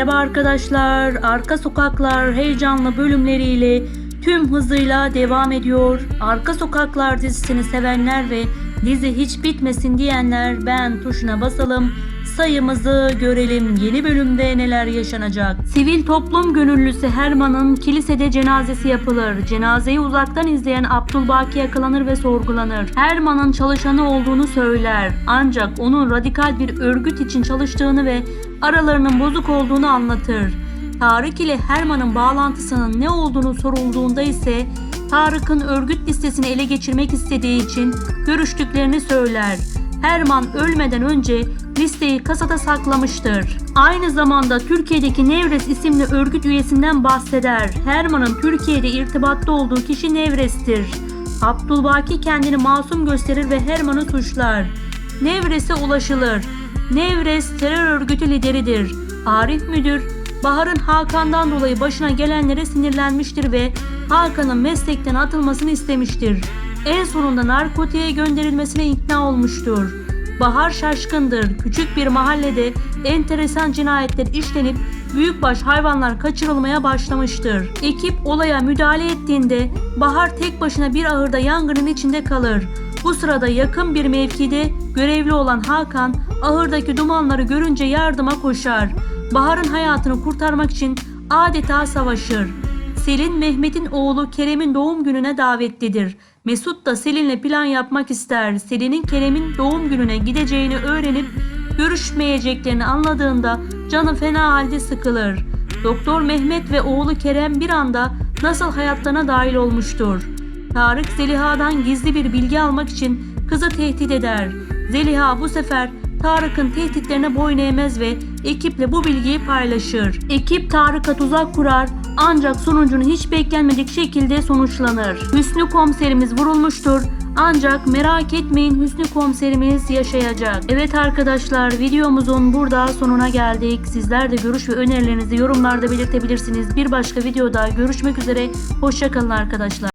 Merhaba arkadaşlar. Arka Sokaklar heyecanlı bölümleriyle tüm hızıyla devam ediyor. Arka Sokaklar dizisini sevenler ve dizi hiç bitmesin diyenler ben tuşuna basalım. Sayımızı görelim. Yeni bölümde neler yaşanacak? Sivil toplum gönüllüsü Herman'ın kilisede cenazesi yapılır. Cenazeyi uzaktan izleyen Abdülbaki yakalanır ve sorgulanır. Herman'ın çalışanı olduğunu söyler. Ancak onun radikal bir örgüt için çalıştığını ve aralarının bozuk olduğunu anlatır. Tarık ile Herman'ın bağlantısının ne olduğunu sorulduğunda ise Tarık'ın örgüt listesini ele geçirmek istediği için görüştüklerini söyler. Herman ölmeden önce listeyi kasada saklamıştır. Aynı zamanda Türkiye'deki Nevres isimli örgüt üyesinden bahseder. Herman'ın Türkiye'de irtibatta olduğu kişi Nevres'tir. Abdülbaki kendini masum gösterir ve Herman'ı suçlar. Nevres'e ulaşılır. Nevres terör örgütü lideridir. Arif müdür Bahar'ın Hakan'dan dolayı başına gelenlere sinirlenmiştir ve Hakan'ın meslekten atılmasını istemiştir. En sonunda narkotiğe gönderilmesine ikna olmuştur. Bahar şaşkındır. Küçük bir mahallede enteresan cinayetler işlenip büyükbaş hayvanlar kaçırılmaya başlamıştır. Ekip olaya müdahale ettiğinde Bahar tek başına bir ahırda yangının içinde kalır. Bu sırada yakın bir mevkide görevli olan Hakan ahırdaki dumanları görünce yardıma koşar. Bahar'ın hayatını kurtarmak için adeta savaşır. Selin Mehmet'in oğlu Kerem'in doğum gününe davetlidir. Mesut da Selin'le plan yapmak ister. Selin'in Kerem'in doğum gününe gideceğini öğrenip görüşmeyeceklerini anladığında canı fena halde sıkılır. Doktor Mehmet ve oğlu Kerem bir anda nasıl hayatlarına dahil olmuştur. Tarık Zeliha'dan gizli bir bilgi almak için kızı tehdit eder. Zeliha bu sefer Tarık'ın tehditlerine boyun eğmez ve ekiple bu bilgiyi paylaşır. Ekip Tarık'a tuzak kurar ancak sonucunu hiç beklenmedik şekilde sonuçlanır. Hüsnü komiserimiz vurulmuştur. Ancak merak etmeyin Hüsnü komiserimiz yaşayacak. Evet arkadaşlar videomuzun burada sonuna geldik. Sizler de görüş ve önerilerinizi yorumlarda belirtebilirsiniz. Bir başka videoda görüşmek üzere. Hoşçakalın arkadaşlar.